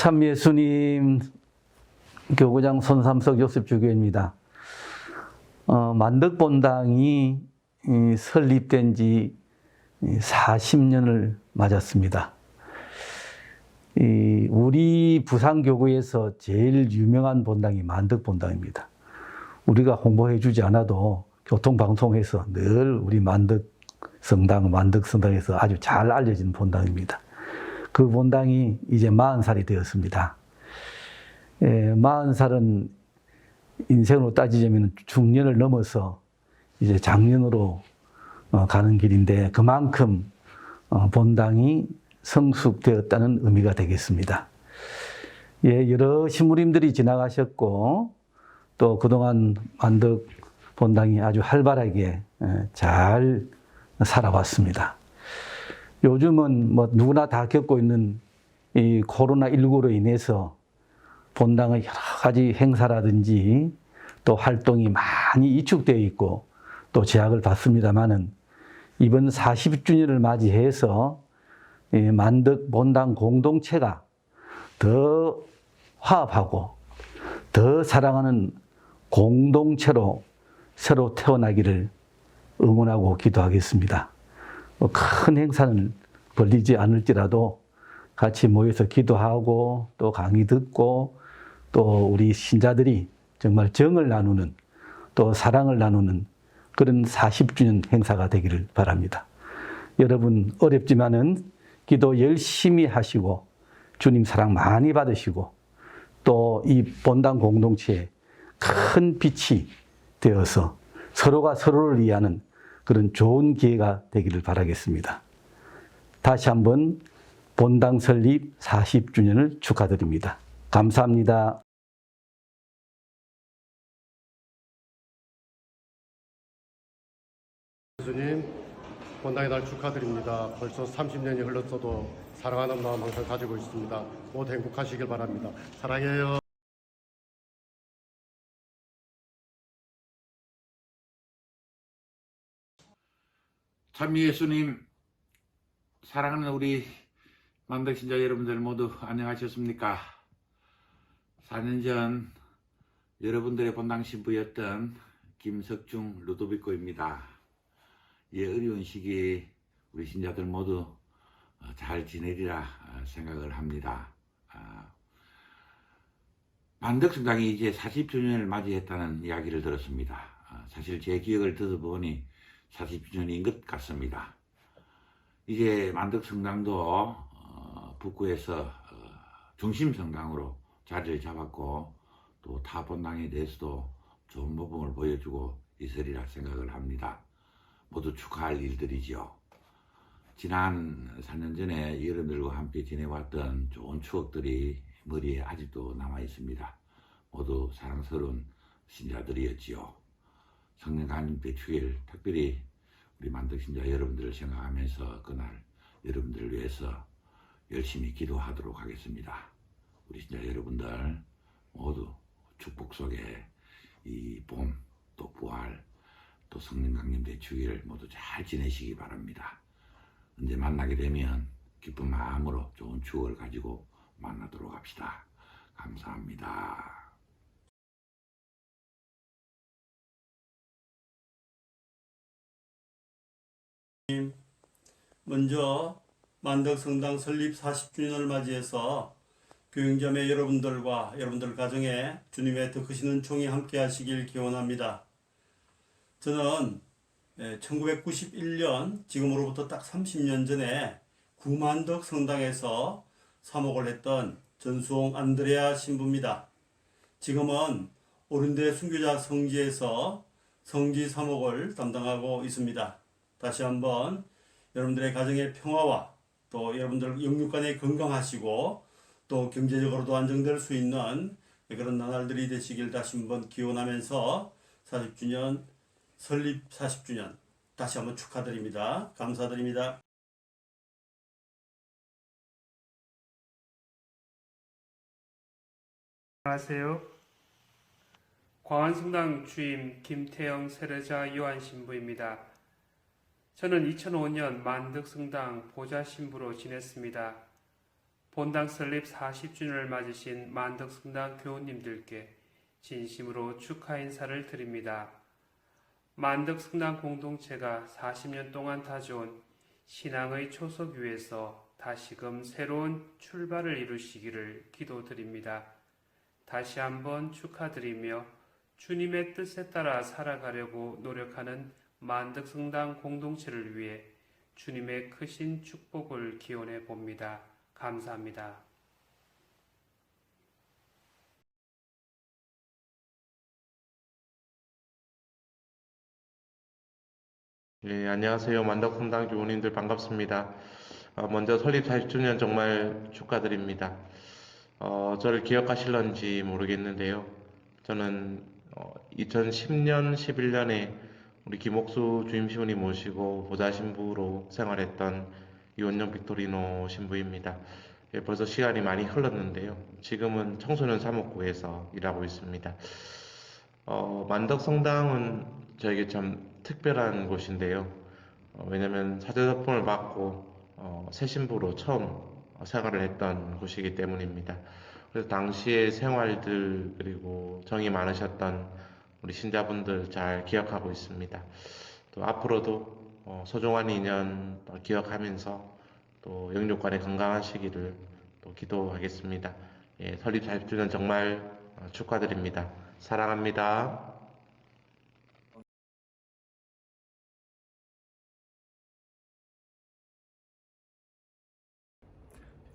참 예수님 교구장 손삼석 요셉 주교입니다. 어, 만덕본당이 이, 설립된 지 40년을 맞았습니다. 이, 우리 부산교구에서 제일 유명한 본당이 만덕본당입니다. 우리가 홍보해주지 않아도 교통방송에서 늘 우리 만덕 성당, 만덕 성당에서 아주 잘 알려진 본당입니다. 그 본당이 이제 40살이 되었습니다. 예, 40살은 인생으로 따지자면 중년을 넘어서 이제 장년으로 어, 가는 길인데 그만큼 어, 본당이 성숙되었다는 의미가 되겠습니다. 예, 여러 신부님들이 지나가셨고 또 그동안 만덕 본당이 아주 활발하게 예, 잘 살아왔습니다. 요즘은 뭐 누구나 다 겪고 있는 이 코로나19로 인해서 본당의 여러 가지 행사라든지 또 활동이 많이 위축되어 있고 또 제약을 받습니다만은 이번 40주년을 맞이해서 이 만덕 본당 공동체가 더 화합하고 더 사랑하는 공동체로 새로 태어나기를 응원하고 기도하겠습니다. 뭐큰 행사는 벌리지 않을지라도 같이 모여서 기도하고 또 강의 듣고 또 우리 신자들이 정말 정을 나누는 또 사랑을 나누는 그런 40주년 행사가 되기를 바랍니다. 여러분 어렵지만은 기도 열심히 하시고 주님 사랑 많이 받으시고 또 이 본당 공동체에 큰 빛이 되어서 서로가 서로를 이해하는 그런 좋은 기회가 되기를 바라겠습니다. 다시 한번 본당 설립 40주년을 축하드립니다. 감사합니다. 예수님 본당의 날 축하드립니다. 벌써 30년이 흘렀어도 사랑하는 마음 항상 가지고 있습니다. 모두 행복하시길 바랍니다. 사랑해요. 참 예수님 사랑하는 우리 만덕 신자 여러분들 모두 안녕하셨습니까? 4년 전 여러분들의 본당 신부였던 김석중 루도비코입니다. 이 어려운 시기에 우리 신자들 모두 어, 잘 지내리라 어, 생각을 합니다. 아, 만덕성당이 이제 40주년을 맞이했다는 이야기를 들었습니다. 아, 사실 제 기억을 듣어보니 40주년인 것 같습니다. 이제 만덕성당도 어, 북구에서 어, 중심성당으로 자리를 잡았고 또 타 본당에 대해서도 좋은 모범을 보여주고 있으리라 생각을 합니다. 모두 축하할 일들이지요. 지난 4년 전에 여러분들과 함께 지내왔던 좋은 추억들이 머리에 아직도 남아 있습니다. 모두 사랑스러운 신자들이었지요. 성령 강림 대축일 특별히 우리 만덕신자 여러분들을 생각하면서 그날 여러분들을 위해서 열심히 기도하도록 하겠습니다. 우리 신자 여러분들 모두 축복 속에 이 봄 또 부활 또 성령 강림 대축일 모두 잘 지내시기 바랍니다. 언제 만나게 되면 기쁜 마음으로 좋은 추억을 가지고 만나도록 합시다. 감사합니다. 먼저 만덕성당 설립 40주년을 맞이해서 교육점의 여러분들과 여러분들 가정에 주님의 더 크시는 총이 함께 하시길 기원합니다. 저는 1991년 지금으로부터 딱 30년 전에 구만덕 성당에서 사목을 했던 전수홍 안드레아 신부입니다. 지금은 오른대 순교자 성지에서 성지 사목을 담당하고 있습니다. 다시 한번 여러분들의 가정의 평화와 또 여러분들 영육간에 건강하시고 또 경제적으로도 안정될 수 있는 그런 나날들이 되시길 다시 한번 기원하면서 40주년 설립 40주년 다시 한번 축하드립니다. 감사드립니다. 안녕하세요. 광안성당 주임 김태영 세례자 요한 신부입니다. 저는 2005년 만덕성당 보좌 신부로 지냈습니다. 본당 설립 40주년을 맞으신 만덕성당 교우님들께 진심으로 축하 인사를 드립니다. 만덕성당 공동체가 40년 동안 다져온 신앙의 초석 위에서 다시금 새로운 출발을 이루시기를 기도드립니다. 다시 한번 축하드리며 주님의 뜻에 따라 살아가려고 노력하는 만덕성당 공동체를 위해 주님의 크신 축복을 기원해 봅니다. 감사합니다. 예, 안녕하세요. 만덕성당 교우님들 반갑습니다. 어, 먼저 설립 40주년 정말 축하드립니다. 어, 저를 기억하실런지 모르겠는데요. 저는 어, 2010년, 11년에 우리 김옥수 주임 신부님 모시고 보좌 신부로 생활했던 이원영 빅토리노 신부입니다. 예, 벌써 시간이 많이 흘렀는데요. 지금은 청소년 사목구에서 일하고 있습니다. 어, 만덕성당은 저에게 참 특별한 곳인데요. 어, 왜냐면 사제접봉을 받고 어, 새 신부로 처음 어, 생활을 했던 곳이기 때문입니다. 그래서 당시의 생활들 그리고 정이 많으셨던 우리 신자분들 잘 기억하고 있습니다. 또 앞으로도 어, 소중한 인연 또 기억하면서 또 영육간의 건강한 시기를 또 기도하겠습니다. 예, 설립 40주년 정말 어, 축하드립니다. 사랑합니다.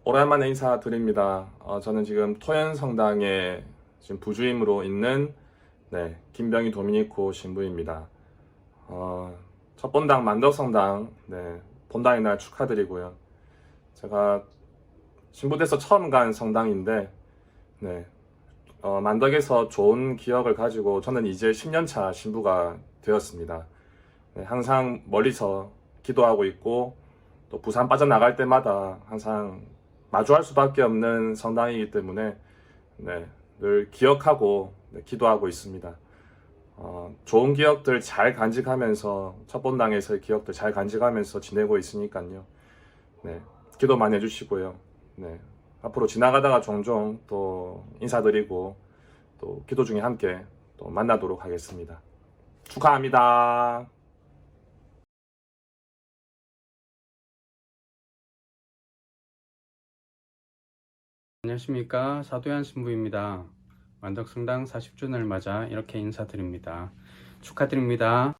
오랜만에 인사드립니다. 어, 저는 지금 토연성당에 지금 부주임으로 있는 네, 김병희 도미니코 신부입니다. 어, 첫 본당 만덕성당 네, 본당의 날 축하드리고요. 제가 신부돼서 처음 간 성당인데 네, 어, 만덕에서 좋은 기억을 가지고 저는 이제 10년차 신부가 되었습니다. 네, 항상 멀리서 기도하고 있고 또 부산 빠져나갈 때마다 항상 마주할 수밖에 없는 성당이기 때문에 네, 늘 기억하고 네, 기도하고 있습니다. 어, 좋은 기억들 잘 간직하면서 첫 본당에서의 기억들 잘 간직하면서 지내고 있으니까요. 네, 기도 많이 해주시고요. 네, 앞으로 지나가다가 종종 또 인사드리고 또 기도 중에 함께 또 만나도록 하겠습니다. 축하합니다. 안녕하십니까 사도현 신부입니다. 만덕성당 40주년을 맞아 이렇게 인사드립니다. 축하드립니다.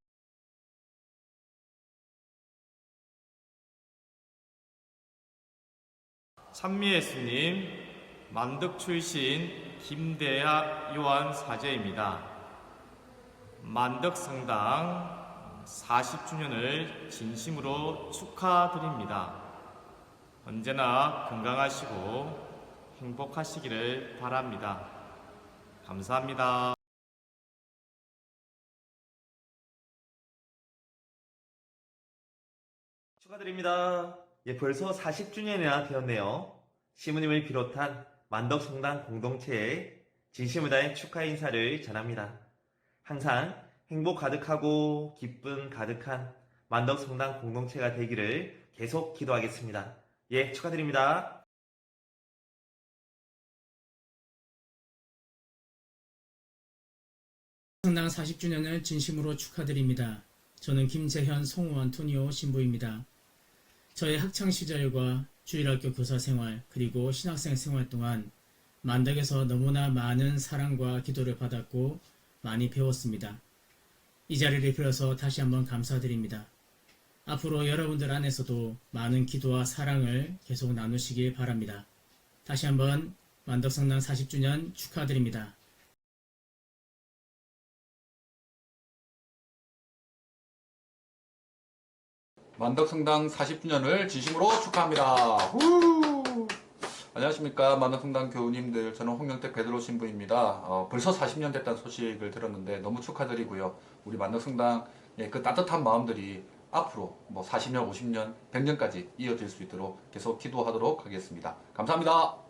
찬미 예수님, 만덕 출신 김대하 요한 사제입니다. 만덕 성당 40주년을 진심으로 축하드립니다. 언제나 건강하시고 행복하시기를 바랍니다. 감사합니다. 축하드립니다. 예, 벌써 40주년이나 되었네요. 시부님을 비롯한 만덕성당 공동체에 진심을 다해 축하 인사를 전합니다. 항상 행복 가득하고 기쁨 가득한 만덕성당 공동체가 되기를 계속 기도하겠습니다. 예, 축하드립니다. 성당 40주년을 진심으로 축하드립니다. 저는 김재현 송우원 투니오 신부입니다. 저의 학창 시절과 주일학교 교사 생활 그리고 신학생 생활 동안 만덕에서 너무나 많은 사랑과 기도를 받았고 많이 배웠습니다. 이 자리를 빌어서 다시 한번 감사드립니다. 앞으로 여러분들 안에서도 많은 기도와 사랑을 계속 나누시길 바랍니다. 다시 한번 만덕성당 40주년 축하드립니다. 만덕성당 40주년을 진심으로 축하합니다. 후! 안녕하십니까 만덕성당 교우님들 저는 홍영택 베드로 신부입니다. 어, 벌써 40년 됐다는 소식을 들었는데 너무 축하드리고요. 우리 만덕성당의 그 따뜻한 마음들이 앞으로 뭐 40년, 50년, 100년까지 이어질 수 있도록 계속 기도하도록 하겠습니다. 감사합니다.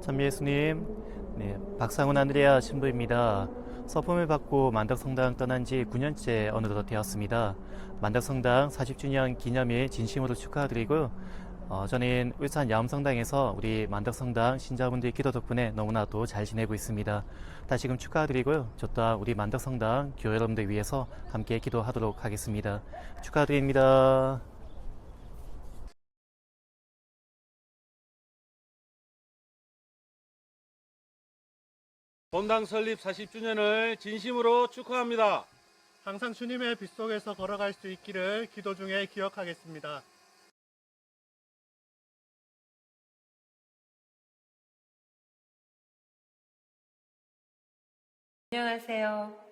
찬미 예수님, 네, 박상훈 안드레아 신부입니다. 서품을 받고 만덕성당 떠난 지 9년째 어느덧 되었습니다. 만덕성당 40주년 기념일 진심으로 축하드리고요. 어, 저는 울산 야음성당에서 우리 만덕성당 신자분들 기도 덕분에 너무나도 잘 지내고 있습니다. 다시금 축하드리고요. 저 또한 우리 만덕성당 교회 여러분들 위해서 함께 기도하도록 하겠습니다. 축하드립니다. 본당 설립 40주년을 진심으로 축하합니다. 항상 주님의 빗속에서 걸어갈 수 있기를 기도 중에 기억하겠습니다. 안녕하세요.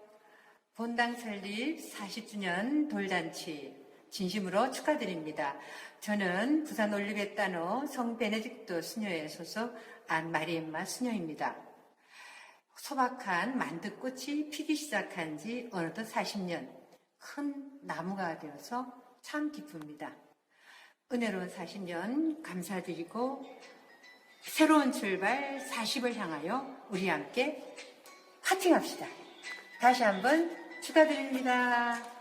본당 설립 40주년 돌잔치 진심으로 축하드립니다. 저는 부산 올리베타노 성 베네딕토 수녀의 소속 안마리엠마 수녀입니다. 소박한 만두꽃이 피기 시작한 지 어느덧 40년 큰 나무가 되어서 참 기쁩니다. 은혜로운 40년 감사드리고 새로운 출발 40을 향하여 우리 함께 파팅합시다. 다시 한번 축하드립니다.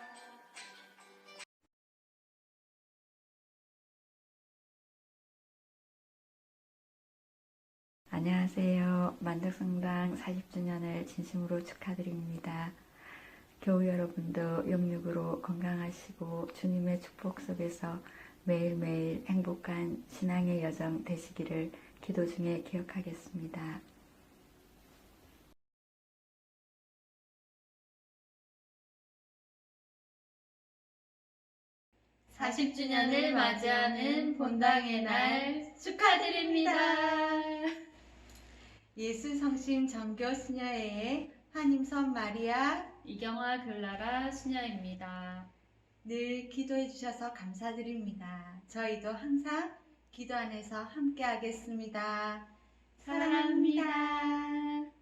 안녕하세요. 만덕성당 40주년을 진심으로 축하드립니다. 교우 여러분도 영육으로 건강하시고 주님의 축복 속에서 매일매일 행복한 신앙의 여정 되시기를 기도 중에 기억하겠습니다. 40주년을 맞이하는 본당의 날 축하드립니다. 예수 성심 정교 수녀회의 한임선 마리아 이경화 글라라 수녀입니다. 늘 기도해 주셔서 감사드립니다. 저희도 항상 기도 안에서 함께 하겠습니다. 사랑합니다.